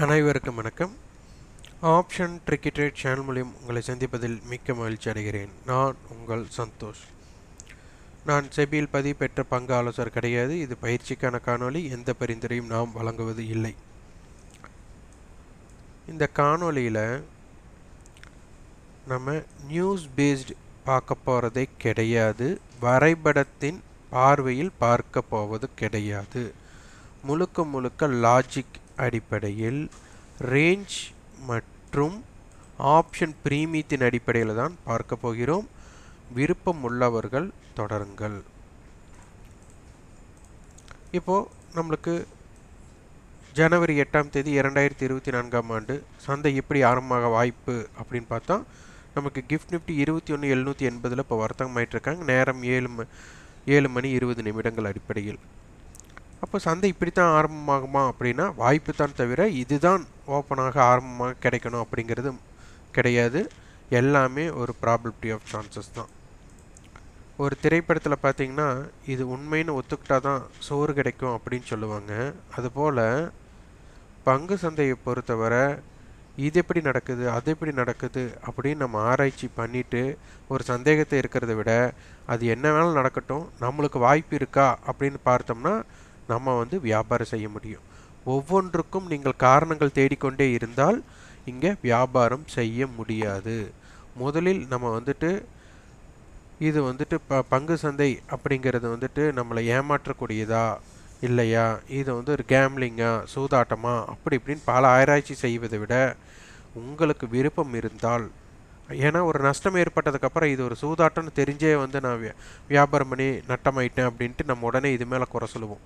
அனைவருக்கும் வணக்கம். Option ட்ரிக்கிட்ரேட் channel மூலியம் உங்களை சந்திப்பதில் மிக்க மகிழ்ச்சி அடைகிறேன். நான் உங்கள் சந்தோஷ். நான் செபியில் பதிவு பெற்ற பங்கு ஆலோசகர் கிடையாது. இது பயிற்சிக்கான காணொளி. எந்த பரிந்துரையும் நாம் வழங்குவது இல்லை. இந்த காணொளியில் நம்ம நியூஸ் பேஸ்டு பார்க்க போகிறதே கிடையாது. வரைபடத்தின் பார்வையில் பார்க்க போவது கிடையாது. முழுக்க முழுக்க லாஜிக் அடிப்படையில் ரேஞ்ச் மற்றும் ஆப்ஷன் பிரீமியத்தின் அடிப்படையில் தான் பார்க்க போகிறோம். விருப்பம் உள்ளவர்கள் தொடருங்கள். இப்போது நம்மளுக்கு ஜனவரி எட்டாம் தேதி இரண்டாயிரத்தி இருபத்தி நான்காம் ஆண்டு சந்தை எப்படி ஆரம்பமாக வாய்ப்பு அப்படின்னு பார்த்தா நமக்கு கிஃப்ட் நிஃப்டி இருபத்தி ஒன்று எழுநூற்றி எண்பதில் இப்போ வர்த்தகமாயிட்டு இருக்காங்க. நேரம் ஏழு ம ஏழு மணி இருபது நிமிடங்கள் அடிப்படையில். அப்போ சந்தை இப்படி தான் ஆரம்பமாகுமா அப்படின்னா வாய்ப்பு தான் தவிர இதுதான் ஓப்பனாக ஆரம்பமாக கிடைக்கணும் அப்படிங்கிறது கிடையாது. எல்லாமே ஒரு ப்ராபிலிட்டி ஆஃப் சான்சஸ் தான். ஒரு திரைப்படத்தில் பார்த்தீங்கன்னா இது உண்மைன்னு ஒத்துக்கிட்டா தான் சோறு கிடைக்கும் அப்படின்னு சொல்லுவாங்க. அதுபோல் பங்கு சந்தையை பொறுத்தவரை இது எப்படி நடக்குது அது எப்படி நடக்குது அப்படின்னு நம்ம ஆராய்ச்சி பண்ணிவிட்டு ஒரு சந்தேகத்தை இருக்கிறத விட அது என்ன வேணாலும் நடக்கட்டும் நம்மளுக்கு வாய்ப்பு இருக்கா அப்படின்னு பார்த்தோம்னா நம்ம வந்து வியாபாரம் செய்ய முடியும். ஒவ்வொன்றுக்கும் நீங்கள் காரணங்கள் தேடிக்கொண்டே இருந்தால் இங்கே வியாபாரம் செய்ய முடியாது. முதலில் நம்ம வந்துட்டு இது வந்துட்டு ப பங்கு சந்தை அப்படிங்கிறது வந்துட்டு நம்மளை ஏமாற்றக்கூடியதா இல்லையா? இது வந்து ஒரு கேம்லிங்கா சூதாட்டமா? அப்படி இப்படின்னு பல ஆராய்ச்சி செய்வதை விட உங்களுக்கு விருப்பம் இருந்தால் ஏன்னா ஒரு நஷ்டம் ஏற்பட்டதுக்கப்புறம் இது ஒரு சூதாட்டம்னு தெரிஞ்சே வந்து நான் வியாபாரம் பண்ணி நட்டமாயிட்டேன் அப்படின்ட்டு நம்ம உடனே இது மேலே குறை சொல்லுவோம்.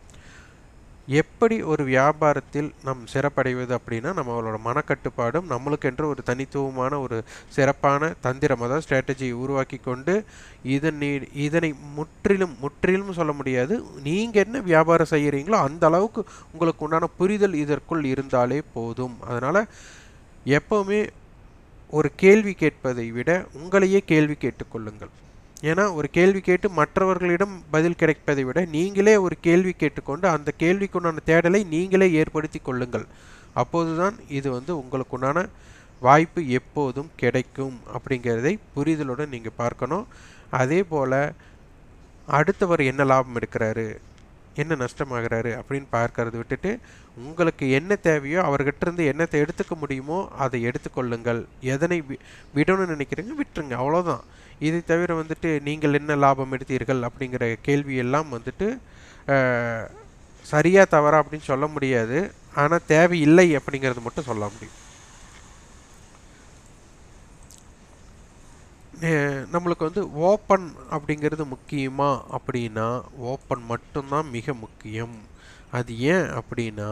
எப்படி ஒரு வியாபாரத்தில் நம் சிறப்படைவது அப்படின்னா நம்மளோட மனக்கட்டுப்பாடும் நம்மளுக்கென்று ஒரு தனித்துவமான ஒரு சிறப்பான தந்திரம் அதாவது ஸ்ட்ராட்டஜியை உருவாக்கி கொண்டு இதனை இதனை முற்றிலும் முற்றிலும் சொல்ல முடியாது. நீங்கள் என்ன வியாபாரம் செய்கிறீங்களோ அந்த அளவுக்கு உங்களுக்கு உண்டான புரிதல் இதற்குள் இருந்தாலே போதும். அதனால் எப்போவுமே ஒரு கேள்வி கேட்பதை விட உங்களையே கேள்வி கேட்டுக்கொள்ளுங்கள். ஏன்னா ஒரு கேள்வி கேட்டு மற்றவர்களிடம் பதில் கிடைப்பதை விட நீங்களே ஒரு கேள்வி கேட்டுக்கொண்டு அந்த கேள்விக்குண்டான தேடலை நீங்களே ஏற்படுத்தி கொள்ளுங்கள். அப்போதுதான் இது வந்து உங்களுக்குண்டான வாய்ப்பு எப்போதும் கிடைக்கும் அப்படிங்கிறதை புரிதலுடன் நீங்கள் பார்க்கணும். அதே போல் அடுத்தவர் என்ன லாபம் எடுக்கிறாரு என்ன நஷ்டமாகிறாரு அப்படின்னு பார்க்கறது விட்டுட்டு உங்களுக்கு என்ன தேவையோ அவர்கிட்ட இருந்து என்னத்தை எடுத்துக்க முடியுமோ அதை எடுத்துக்கொள்ளுங்கள் எதனை விடணும்னு நினைக்கிறீங்க விட்டுருங்க. அவ்வளோதான் இதை தவிர வந்துட்டு நீங்கள் என்ன லாபம் எடுத்தீர்கள் அப்படிங்கிற கேள்வியெல்லாம் வந்துட்டு சரியாக தவறா அப்படின்னு சொல்ல முடியாது. ஆனால் தேவையில்லை அப்படிங்கிறது மட்டும் சொல்ல முடியும். நம்மளுக்கு வந்து ஓப்பன் அப்படிங்கிறது முக்கியமா அப்படின்னா ஓப்பன் மட்டும்தான் மிக முக்கியம். அது ஏன் அப்படின்னா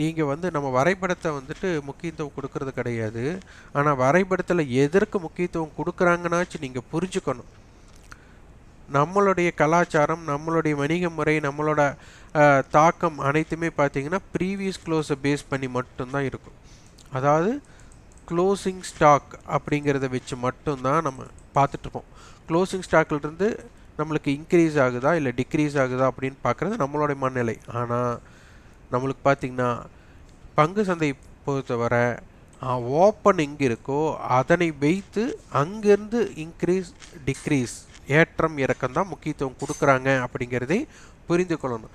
நீங்கள் வந்து நம்ம வரைபடத்தை வந்துட்டு முக்கியத்துவம் கொடுக்கறது கிடையாது. ஆனால் வரைபடத்தில் எதற்கு முக்கியத்துவம் கொடுக்குறாங்கன்னாச்சு நீங்கள் புரிஞ்சுக்கணும். நம்மளுடைய கலாச்சாரம் நம்மளுடைய வணிக முறை நம்மளோட தாக்கம் அனைத்துமே பார்த்தீங்கன்னா ப்ரீவியஸ் க்ளோஸை பேஸ் பண்ணி மட்டும்தான் இருக்கும். அதாவது க்ளோசிங் ஸ்டாக் அப்படிங்கிறத வச்சு மட்டும்தான் நம்ம பார்த்துட்ருப்போம் க்ளோசிங் ஸ்டாக்லேருந்து நம்மளுக்கு இன்க்ரீஸ் ஆகுதா இல்லை டிக்ரீஸ் ஆகுதா அப்படின்னு பார்க்குறது நம்மளுடைய மனநிலை. ஆனால் நம்மளுக்கு பார்த்திங்கன்னா பங்கு சந்தை பொறுத்தவரை ஓப்பன் எங்கே இருக்கோ அதனை வைத்து அங்கேருந்து இன்க்ரீஸ் டிக்ரீஸ் ஏற்றம் இறக்கம் தான் முக்கியத்துவம் கொடுக்குறாங்க அப்படிங்கிறதை புரிந்து கொள்ளணும்.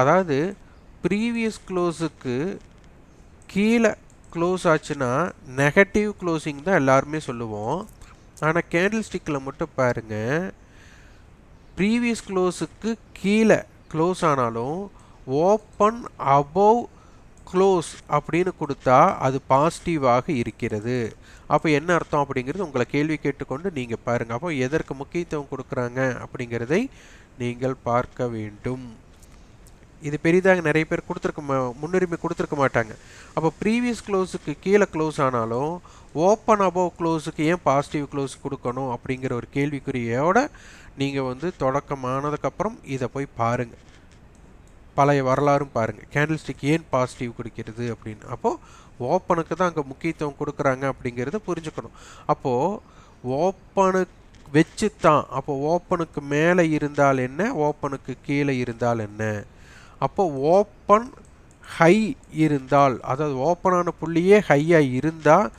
அதாவது ப்ரீவியஸ் க்ளோஸுக்கு கீழே க்ளோஸ் ஆச்சுன்னா நெகட்டிவ் க்ளோஸிங் தான் எல்லாருமே சொல்லுவோம். ஆனால் கேண்டில் ஸ்டிக்கில் மட்டும் பாருங்கள் ப்ரீவியஸ் க்ளோஸுக்கு கீழே க்ளோஸ் ஆனாலும் ஓப்பன் அபோவ் க்ளோஸ் அப்படின்னு கொடுத்தா அது பாசிட்டிவாக இருக்கிறது. அப்போ என்ன அர்த்தம் அப்படிங்கிறது உங்களை கேள்வி கேட்டுக்கொண்டு நீங்கள் பாருங்கள் அப்போ எதற்கு முக்கியத்துவம் கொடுக்குறாங்க அப்படிங்கிறதை நீங்கள் பார்க்க வேண்டும். இது பெரிதாக நிறைய பேர் கொடுத்துருக்க முன்னுரிமை கொடுத்துருக்க மாட்டாங்க. அப்போ ப்ரீவியஸ் க்ளோஸுக்கு கீழே க்ளோஸ் ஆனாலும் ஓப்பன் அபவ் க்ளோஸுக்கு ஏன் பாசிட்டிவ் க்ளோஸ் கொடுக்கணும் அப்படிங்கிற ஒரு கேள்விக்குறியோட நீங்கள் வந்து தொடக்கமானதுக்கப்புறம் இதை போய் பாருங்கள் பழைய வரலாறும் பாருங்கள் கேண்டில் ஸ்டிக் ஏன் பாசிட்டிவ் கொடுக்கிறது அப்படின்னு. அப்போது ஓப்பனுக்கு தான் அங்கே முக்கியத்துவம் கொடுக்குறாங்க அப்படிங்கிறத புரிஞ்சுக்கணும். அப்போது ஓப்பனு வச்சு தான் அப்போ ஓப்பனுக்கு மேலே இருந்தால் என்ன? ஓப்பனுக்கு கீழே இருந்தால் என்ன? அப்போ ஓப்பன் ஹை இருந்தால் அதாவது ஓப்பனான புள்ளியே ஹையாக இருந்தால்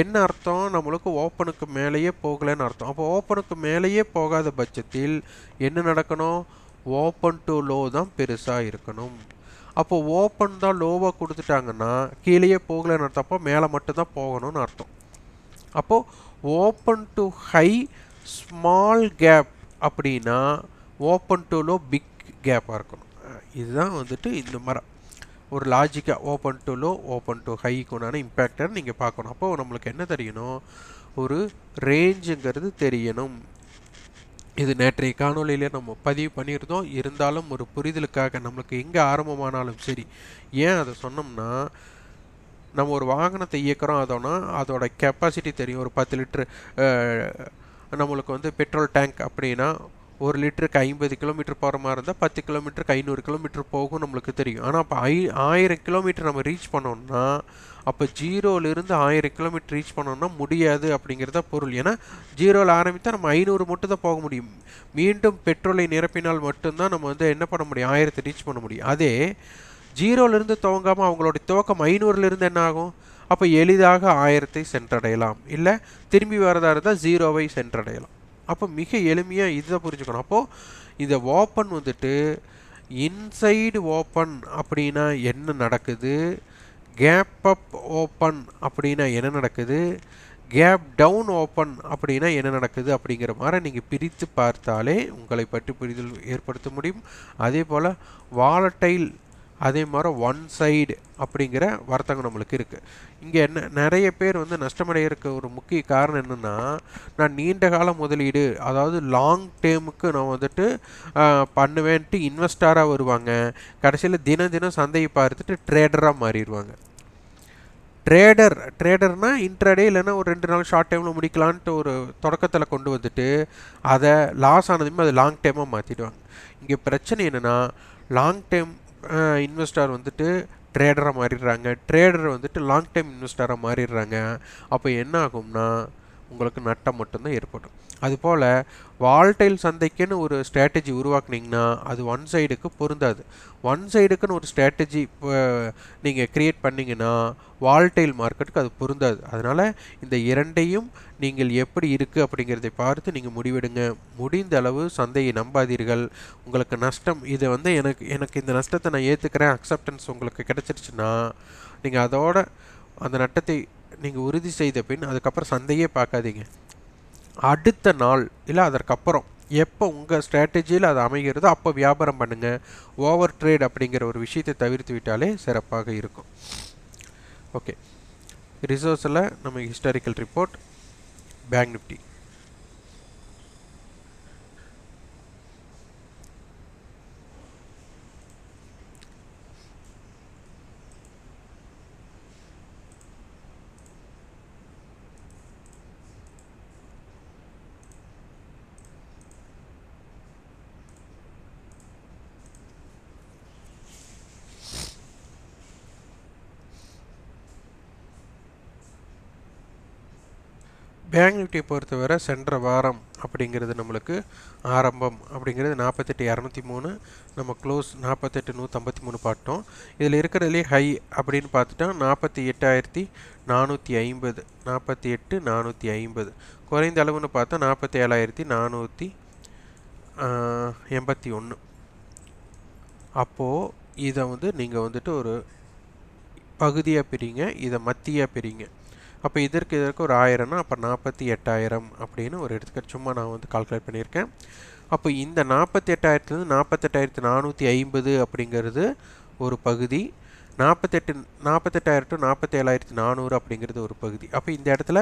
என்ன அர்த்தம்? நம்மளுக்கு ஓப்பனுக்கு மேலேயே போகலைன்னு அர்த்தம். அப்போ ஓப்பனுக்கு மேலேயே போகாத பட்சத்தில் என்ன நடக்கணும்? ஓப்பன் டு லோ தான் பெருசாக இருக்கணும். அப்போ ஓப்பன் தான் லோவாக கொடுத்துட்டாங்கன்னா கீழேயே போகலைன்னு அர்த்தம் அப்போ மேலே மட்டும்தான் போகணும்னு அர்த்தம். அப்போது open to high small gap அப்படின்னா ஓப்பன் டு லோ பிக் கேப்பாக இருக்கணும். இதுதான் வந்துட்டு இந்த மரம். ஒரு லாஜிக்காக open to low open to haiku உண்டான இம்பேக்டர் நீங்கள் பார்க்கணும். அப்போது நம்மளுக்கு என்ன தெரியணும்? ஒரு ரேஞ்சுங்கிறது தெரியணும். இது நேற்றைய காணொலியிலே நம்ம பதிவு பண்ணியிருந்தோம். இருந்தாலும் ஒரு புரிதலுக்காக நம்மளுக்கு எங்கே ஆரம்பமானாலும் சரி ஏன் அதை சொன்னோம்னா நம்ம ஒரு வாகனத்தை இயக்கிறோம் அதோனா அதோட கெப்பாசிட்டி தெரியும். ஒரு பத்து லிட்ரு நம்மளுக்கு வந்து பெட்ரோல் டேங்க் அப்படின்னா ஒரு லிட்டருக்கு ஐம்பது கிலோமீட்டர் போகிற மாதிரி இருந்தால் பத்து கிலோமீட்டருக்கு ஐநூறு கிலோமீட்டர் போகும் நம்மளுக்கு தெரியும். ஆனால் அப்போ ஐ ஆயிரம் கிலோமீட்டர் நம்ம ரீச் பண்ணோம்னா அப்போ ஜீரோலேருந்து ஆயிரம் கிலோமீட்டர் ரீச் பண்ணோம்னா முடியாது அப்படிங்கிறத பொருள். ஏன்னா ஜீரோவில் ஆரம்பித்தா நம்ம ஐநூறு மட்டும் தான் போக முடியும். மீண்டும் பெட்ரோலை நிரப்பினால் மட்டும்தான் நம்ம வந்து என்ன பண்ண முடியும்? ஆயிரத்தை ரீச் பண்ண முடியும். அதே ஜீரோலேருந்து துவங்காமல் அவங்களோட துவக்கம் ஐநூறுலேருந்து என்ன ஆகும்? அப்போ எளிதாக ஆயிரத்தை சென்றடையலாம். இல்லை திரும்பி வரதாக இருந்தால் ஜீரோவை சென்றடையலாம். அப்போ மிக எளிமையாக இதை புரிஞ்சுக்கணும். அப்போது இந்த ஓப்பன் வந்துட்டு இன்சைடு ஓப்பன் அப்படின்னா என்ன நடக்குது? கேப் அப் ஓப்பன் அப்படின்னா என்ன நடக்குது? கேப் டவுன் ஓப்பன் அப்படின்னா என்ன நடக்குது? அப்படிங்கிற மாதிரி நீங்கள் பிரித்து பார்த்தாலே உங்களை பற்றி புரிதல் ஏற்படுத்த முடியும். அதே போல் வாலட்டைல் அதே மாதிரி ஒன் சைடு அப்படிங்கிற வர்த்தகம் நம்மளுக்கு இருக்குது இங்கே என்ன நிறைய பேர் வந்து நஷ்டமடைகிறதுக்கு ஒரு முக்கிய காரணம் என்னென்னா நான் நீண்ட கால முதலீடு அதாவது லாங் டேமுக்கு நான் வந்துட்டு பண்ணுவேன்ட்டு இன்வெஸ்டராக வருவாங்க. கடைசியில் தினம் தினம் சந்தையை பார்த்துட்டு ட்ரேடராக மாறிடுவாங்க. ட்ரேடர் ட்ரேடர்னால் இன்ட்ராடே இல்லைன்னா ஒரு ரெண்டு நாள் ஷார்ட் டைமில் முடிக்கலான்ட்டு ஒரு தொடக்கத்தில் கொண்டு வந்துட்டு அதை லாஸ் ஆனதுமே அது லாங் டைமாக மாற்றிடுவாங்க இங்கே பிரச்சனை என்னென்னா லாங் டைம் இன்வெஸ்டார் வந்துட்டு ட்ரேடராக மாறிடுறாங்க. ட்ரேடர் வந்துட்டு லாங் டைம் இன்வெஸ்டராக மாறிடுறாங்க. அப்போ என்ன ஆகும்னா உங்களுக்கு நட்டம் மட்டும்தான் ஏற்படும். அதுபோல் வால்டைல் சந்தைக்குன்னு ஒரு ஸ்ட்ராட்டஜி உருவாக்குனீங்கன்னா அது ஒன் சைடுக்கு பொருந்தாது. ஒன் சைடுக்குன்னு ஒரு ஸ்ட்ராட்டஜி நீங்கள் க்ரியேட் பண்ணிங்கன்னா வால்டைல் மார்க்கெட்டுக்கு அது பொருந்தாது. அதனால் இந்த இரண்டையும் நீங்கள் எப்படி இருக்குது அப்படிங்கிறதை பார்த்து நீங்கள் முடிவெடுங்க. முடிந்த அளவு சந்தையை நம்பாதீர்கள். உங்களுக்கு நஷ்டம் இதை வந்து எனக்கு எனக்கு இந்த நஷ்டத்தை நான் ஏற்றுக்கிறேன் அக்செப்டன்ஸ் உங்களுக்கு கிடச்சிருச்சுன்னா நீங்கள் அதோட அந்த நட்டத்தை நீங்கள் உறுதி செய்த பின் அதுக்கப்புறம் சந்தையே பார்க்காதீங்க. அடுத்த நாள் இல்லை அதற்கப்புறம் எப்போ உங்கள் ஸ்ட்ராட்டஜியில் அது அமைகிறதோ அப்போ வியாபாரம் பண்ணுங்கள் ஓவர் ட்ரேட் அப்படிங்கிற ஒரு விஷயத்தை தவிர்த்து விட்டாலே சிறப்பாக இருக்கும். ஓகே ரிசோர்ஸில் நம்ம historical report bank Nifty bank நிஃப்டியை பொறுத்தவரை சென்ற வாரம் அப்படிங்கிறது நம்மளுக்கு ஆரம்பம். அப்படிங்கிறது நாற்பத்தெட்டு இரநூத்தி மூணு நம்ம க்ளோஸ் நாற்பத்தெட்டு நூற்றம்பத்தி மூணு பார்த்தோம். இதில் இருக்கிறதுலே ஹை அப்படின்னு பார்த்துட்டா நாற்பத்தி எட்டாயிரத்தி நானூற்றி ஐம்பது நாற்பத்தி எட்டு நானூற்றி ஐம்பது. குறைந்த அளவுன்னு பார்த்தா நாற்பத்தி ஏழாயிரத்தி நானூற்றி எண்பத்தி ஒன்று. அப்போது இதை வந்து நீங்கள் வந்துட்டு ஒரு பகுதியாக பிரிங்க இதை மத்தியாக பிரிங்க. அப்போ இதற்கு இதற்கு ஒரு ஆயிரம்னா அப்போ நாற்பத்தி எட்டாயிரம் அப்படின்னு ஒரு எடுத்துக்க சும்மா நான் வந்து கால்குலேட் பண்ணியிருக்கேன். அப்போ இந்த நாற்பத்தி எட்டாயிரத்துலேருந்து நாற்பத்தெட்டாயிரத்து நானூற்றி ஐம்பது அப்படிங்கிறது ஒரு பகுதி. நாற்பத்தெட்டு நாற்பத்தெட்டாயிரம் டு நாற்பத்தேழாயிரத்து நானூறு அப்படிங்கிறது ஒரு பகுதி. அப்போ இந்த இடத்துல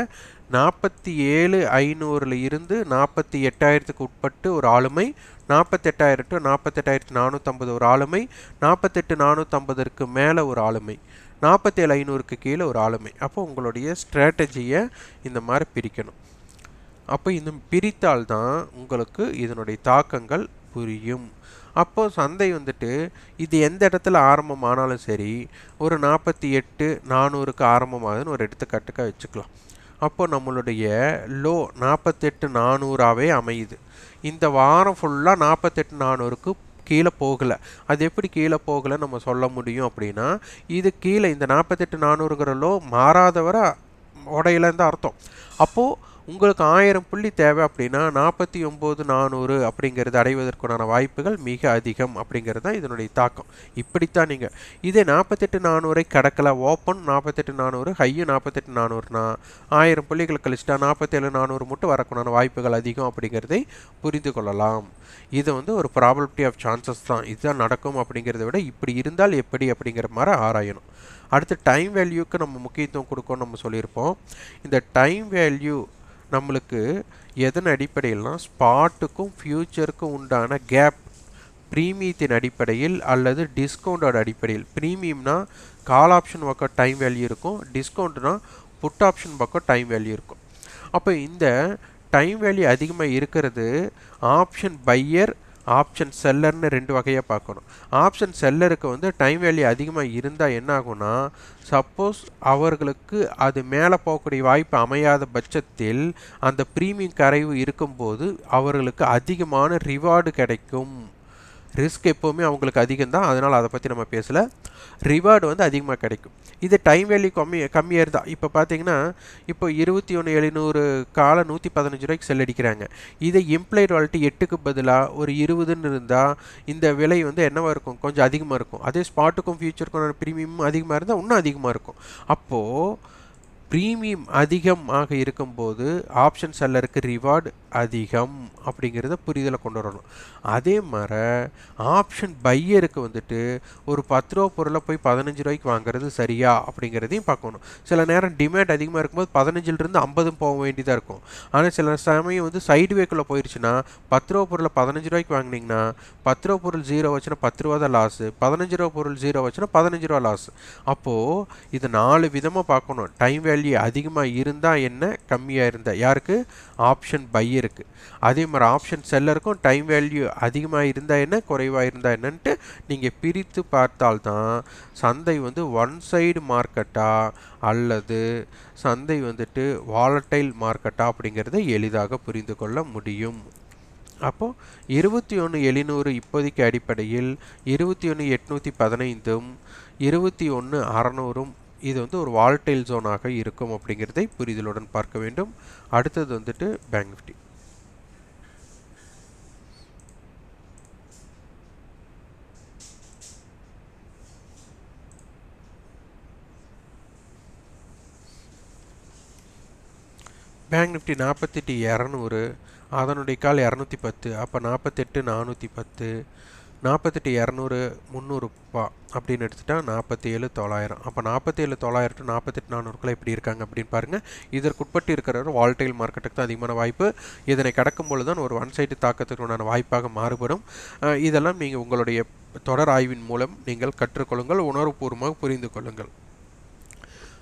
நாற்பத்தி ஏழு ஐநூறில் இருந்து நாற்பத்தி எட்டாயிரத்துக்கு உட்பட்டு ஒரு ஆளுமை நாற்பத்தெட்டாயிரம் டு நாற்பத்தெட்டாயிரத்து நானூற்றம்பது ஒரு ஆளுமை நாற்பத்தெட்டு நானூற்றம்பதற்கு மேலே ஒரு ஆளுமை. நாற்பத்தேழு ஐநூறுக்கு கீழே ஒரு ஆளுமை. அப்போ உங்களுடைய ஸ்ட்ராட்டஜியை இந்த மாதிரி பிரிக்கணும். அப்போ இந்த பிரித்தால்தான் உங்களுக்கு இதனுடைய தாக்கங்கள் புரியும். அப்போ சந்தை வந்துட்டு இது எந்த இடத்துல ஆரம்பமானாலும் சரி ஒரு நாற்பத்தி எட்டு நானூறுக்கு ஆரம்பமாகுதுன்னு ஒரு எடுத்துக்காட்டுக்காக வச்சுக்கலாம். அப்போது நம்மளுடைய லோ நாற்பத்தெட்டு நானூறாகவே அமையுது. இந்த வாரம் ஃபுல்லாக நாற்பத்தெட்டு நானூறுக்கு கீழே போகலை. அது எப்படி கீழே போகலை நம்ம சொல்ல முடியும் அப்படின்னா இது கீழே இந்த நாற்பத்தெட்டு நானூறுங்கிற லோ மாறாதவரை உடையிலன்னு அர்த்தம். அப்போது உங்களுக்கு ஆயிரம் புள்ளி தேவை அப்படின்னா நாற்பத்தி ஒம்பது நானூறு அப்படிங்கிறது அடைவதற்குண்டான வாய்ப்புகள் மிக அதிகம் அப்படிங்கிறது தான் இதனுடைய தாக்கம். இப்படித்தான் நீங்கள் இதே நாற்பத்தெட்டு நானூறை கடக்கல ஓப்பன் நாற்பத்தெட்டு நானூறு ஹையும் நாற்பத்தெட்டு நானூறுனா ஆயிரம் புள்ளிகள் கழிச்சிட்டா நாற்பத்தேழு நானூறு மட்டும் வரக்குண்டான வாய்ப்புகள் அதிகம் அப்படிங்கிறதை புரிந்து கொள்ளலாம். இது வந்து ஒரு ப்ராபபிலிட்டி ஆஃப் சான்சஸ் தான். இதுதான் நடக்கும் அப்படிங்கிறத விட இப்படி இருந்தால் எப்படி அப்படிங்கிற மாதிரி ஆராயணும். அடுத்து டைம் வேல்யூக்கு நம்ம முக்கியத்துவம் கொடுக்கணும்னு நம்ம சொல்லியிருப்போம். இந்த டைம் வேல்யூ நம்மளுக்கு எதன் அடிப்படையில்னா ஸ்பாட்டுக்கும் ஃப்யூச்சருக்கும் உண்டான கேப் ப்ரீமியத்தின் அடிப்படையில் அல்லது டிஸ்கவுண்டோட அடிப்படையில். ப்ரீமியம்னா கால் ஆப்ஷன் பக்கம் டைம் வேல்யூ இருக்கும் டிஸ்கவுண்ட்னா புட் ஆப்ஷன் பக்கம் டைம் வேல்யூ இருக்கும். அப்போ இந்த டைம் வேல்யூ அதிகமாக இருக்கிறது ஆப்ஷன் பையர் ஆப்ஷன் செல்லர்னு ரெண்டு வகையாக பார்க்கணும். ஆப்ஷன் செல்லருக்கு வந்து டைம் வேல்யூ அதிகமாக இருந்தால் என்ன ஆகும்னா சப்போஸ் அவர்களுக்கு அது மேலே போகக்கூடிய வாய்ப்பு அமையாத பட்சத்தில் அந்த ப்ரீமியம் கரைவு இருக்கும்போது அவர்களுக்கு அதிகமான ரிவார்டு கிடைக்கும். ரிஸ்க் எப்போவுமே அவங்களுக்கு அதிகம் தான் அதனால் அதை பற்றி நம்ம பேசலை. ரிவார்டு வந்து அதிகமாக கிடைக்கும். இது டைம் வேல்யூ கம்மி கம்மியாக இருந்தால் இப்போ பார்த்தீங்கன்னா இப்போ இருபத்தி ஒன்று எழுநூறு காலை நூற்றி பதினஞ்சு ரூபாய்க்கு செல் அடிக்கிறாங்க இதை இம்ப்ளைட் வாலிட்டி எட்டுக்கு பதிலாக ஒரு இருபதுன்னு இருந்தால் இந்த விலை வந்து என்னவாக இருக்கும்? கொஞ்சம் அதிகமாக இருக்கும். அதே ஸ்பாட்டுக்கும் ஃபியூச்சருக்கும் ப்ரீமியமும் அதிகமாக இருந்தால் இன்னும் அதிகமாக இருக்கும். அப்போது ப்ரீமியம் அதிகமாக இருக்கும்போது ஆப்ஷன் செல்லருக்கு ரிவார்டு அதிகம் அப்படிங்கிறத புரிதலை கொண்டு வரணும். அதே மாதிரி ஆப்ஷன் பையருக்கு வந்துட்டு ஒரு பத்து ரூபா பொருளை போய் பதினஞ்சு ரூபாய்க்கு வாங்குறது சரியா அப்படிங்கிறதையும் பார்க்கணும். சில நேரம் டிமாண்ட் அதிகமாக இருக்கும்போது பதினஞ்சிலிருந்து ஐம்பதும் போக வேண்டியதாக இருக்கும். ஆனால் சில சமயம் வந்து சைடு வேக்குள்ளே போயிடுச்சுன்னா பத்து ரூபா பொருளை பதினஞ்சு ரூபாய்க்கு வாங்கினீங்கன்னா பத்து ரூபா பொருள் ஜீரோ வச்சுன்னா பத்து ரூபா தான் லாஸு பதினஞ்சு ரூபா பொருள் ஜீரோ வச்சுன்னா பதினஞ்சு ரூபா லாஸ் அப்போது இது நாலு விதமாக பார்க்கணும். டைம் வேல்யூ அதிகமாக இருந்தால் என்ன கம்மியாக இருந்தால் யாருக்கு? ஆப்ஷன் இருக்குது அதே மாதிரி ஆப்ஷன் செல்லருக்கும் டைம் வேல்யூ அதிகமாக இருந்தால் என்ன குறைவாக இருந்தால் என்னன்ட்டு நீங்கள் பிரித்து பார்த்தால்தான் சந்தை வந்து ஒன் சைடு மார்க்கெட்டா அல்லது சந்தை வந்துட்டு வாலட்டைல் மார்க்கெட்டா அப்படிங்கிறத எளிதாக புரிந்து கொள்ள முடியும். அப்போது இருபத்தி ஒன்று எழுநூறு இப்போதைக்கு அடிப்படையில் இருபத்தி ஒன்று எட்நூற்றி பதினைந்தும் இருபத்தி ஒன்று அறநூறும் இது வந்து ஒரு வால்டைல் ஜோனாக இருக்கும் அப்படிங்கிறதை புரிதலுடன் பார்க்க வேண்டும். அடுத்தது வந்துட்டு பேங்க் நிஃப்டி பேங்க் நிஃப்டி நாற்பத்தெட்டு இரநூறு அதனுடைய கால் இரநூத்தி பத்து அப்போ நாற்பத்தெட்டு நானூற்றி பத்து நாற்பத்தெட்டு இரநூறு முந்நூறுரூபா அப்படின்னு எடுத்துட்டா நாற்பத்தி ஏழு தொள்ளாயிரம். அப்போ நாற்பத்தி ஏழு தொள்ளாயிரம் டு நாற்பத்தெட்டு நானூறுக்குள்ள எப்படி இருக்காங்க அப்படின்னு பாருங்கள் இதற்குட்பட்டு இருக்கிற வால்டைல் மார்க்கெட்டுக்கு தான் அதிகமான வாய்ப்பு. இதனை கடக்கும் பொழுது தான் ஒரு ஒன் சைடு தாக்கத்துக்கு உண்டான வாய்ப்பாக மாறுபடும். இதெல்லாம் நீங்கள் உங்களுடைய தொடர் ஆய்வின் மூலம் நீங்கள் கற்றுக்கொள்ளுங்கள். உணர்வுபூர்வமாக புரிந்து கொள்ளுங்கள்.